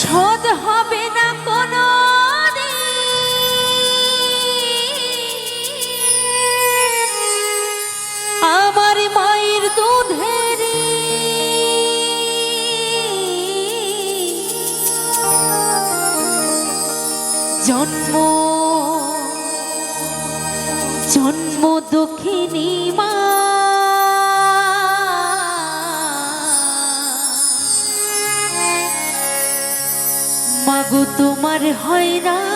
শোধ হবে না কোনো আমার মায়ের দুধেরি জন্ম জন্ম দক্ষিণী মা তোমার হয় না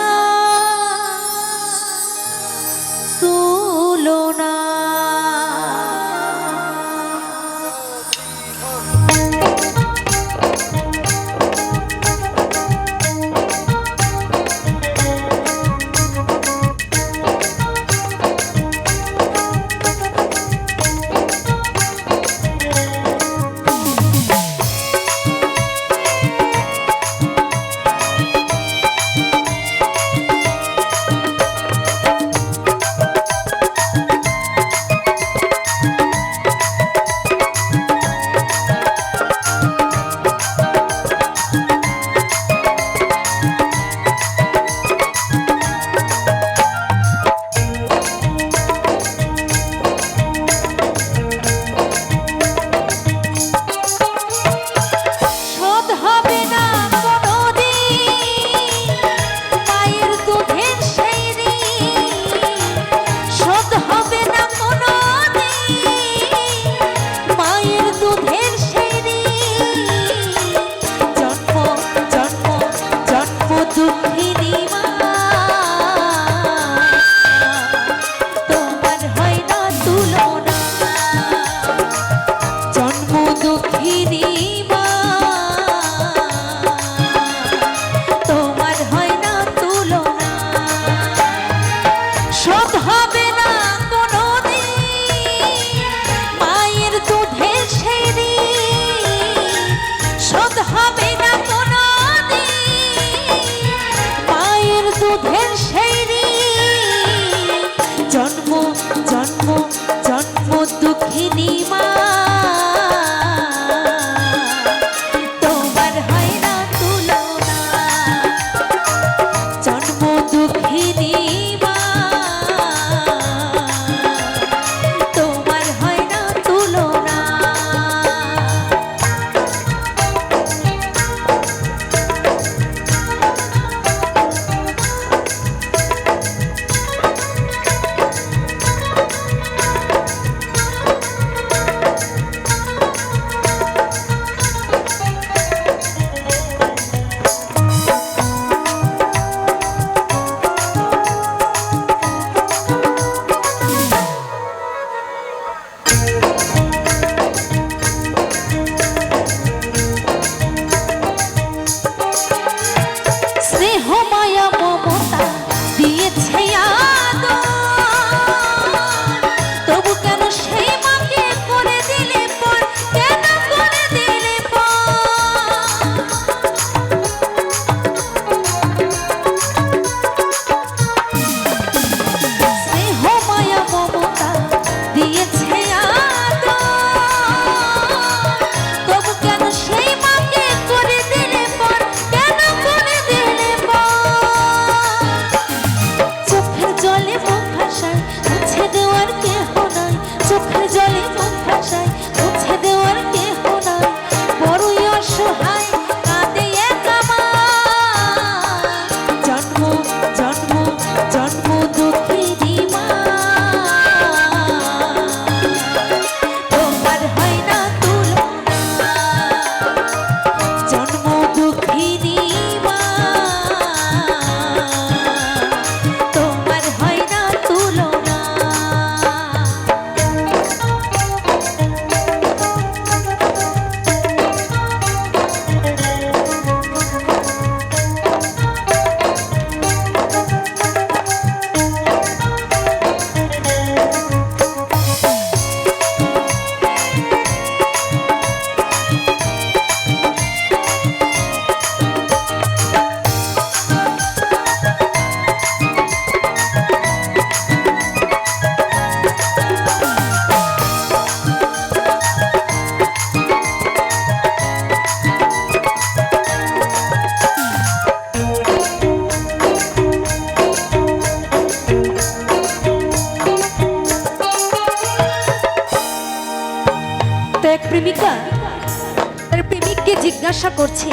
প্রেমিকা তার প্রেমিককে জিজ্ঞাসা করছে,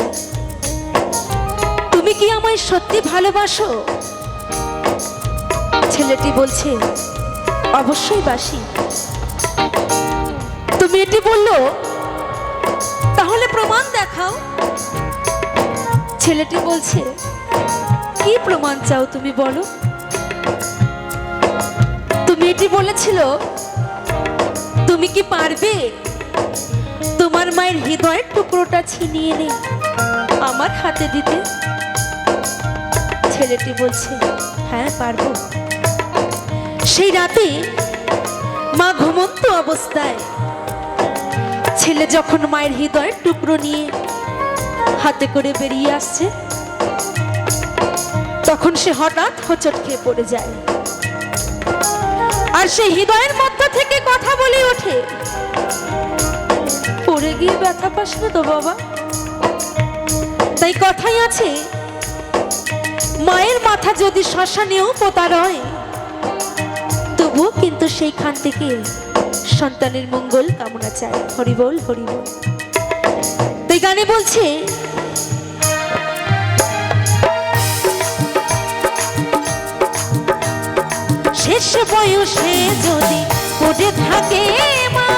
তুমি কি আমায় সত্যি ভালোবাসো? ছেলেটি বলছে, অবশ্যই বাসি। তো মেয়েটি বলল, তাহলে প্রমাণ দেখাও। ছেলেটি বলছে, কি প্রমাণ চাও তুমি বলো? তো মেয়েটি বলেছিল, তুমি কি পারবে? মায়ের হৃদয়ের টুকরোটা ছিনিয়ে নে। আমার হাতে দিতে। ছেলেটি বলছে হ্যাঁ পারব। সেই রাতে মা ঘুমন্ত অবস্থায়। ছেলে যখন মায়ের হৃদয়ের টুকরো নিয়ে হাতে করে বেরিয়ে আসছে, তখন সে হঠাৎ হোঁচট খেয়ে পড়ে যায়। আর সেই হৃদয়ের মধ্য থেকে কথা বলে ওঠে। পড়ে গিয়ে ব্যথা পাস না তো বাবা? তাই কথাই আছে, মায়ের মাথা যদি শ্মশানেও পোতার রয়, তবুও কিন্তু সেইখান থেকে সন্তানের মঙ্গল কামনা চায়। হরিবল হরিবল তাই গানে বলছে, শেষ বয়সে যদি পড়ে থাকে মা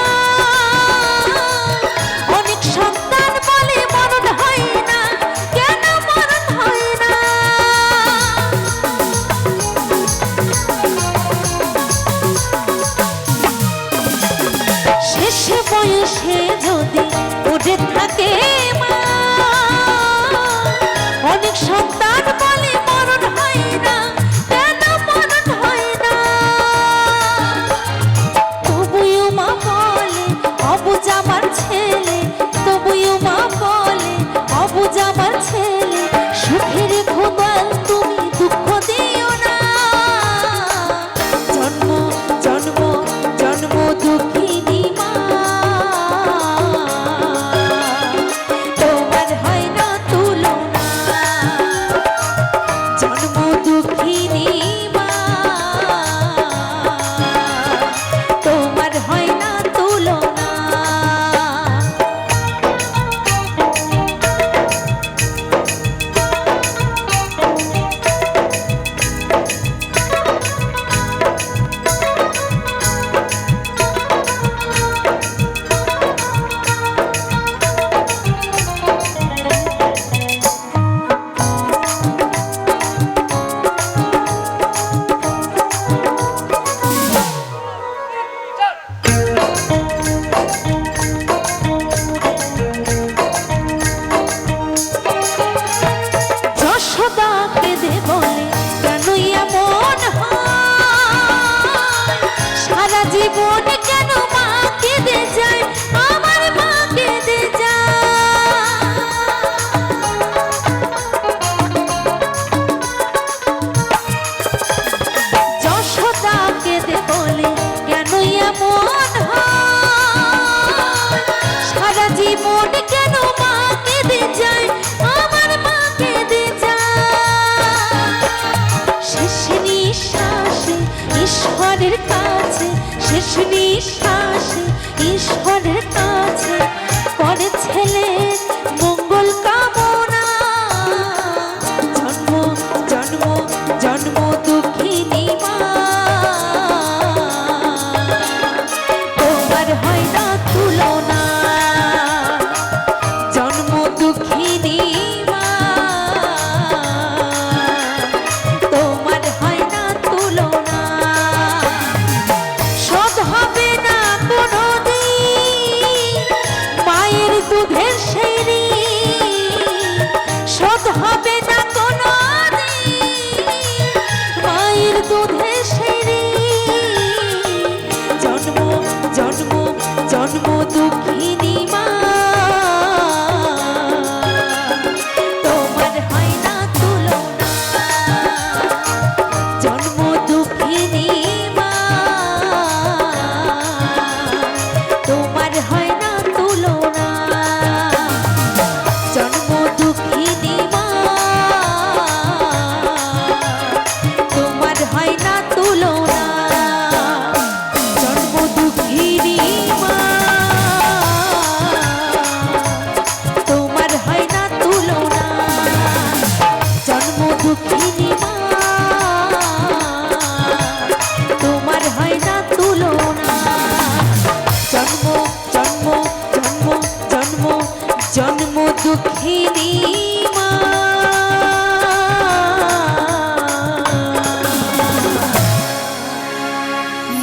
জীবন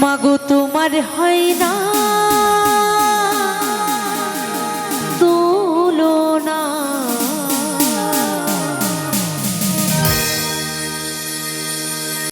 মাগো তোমার হয় না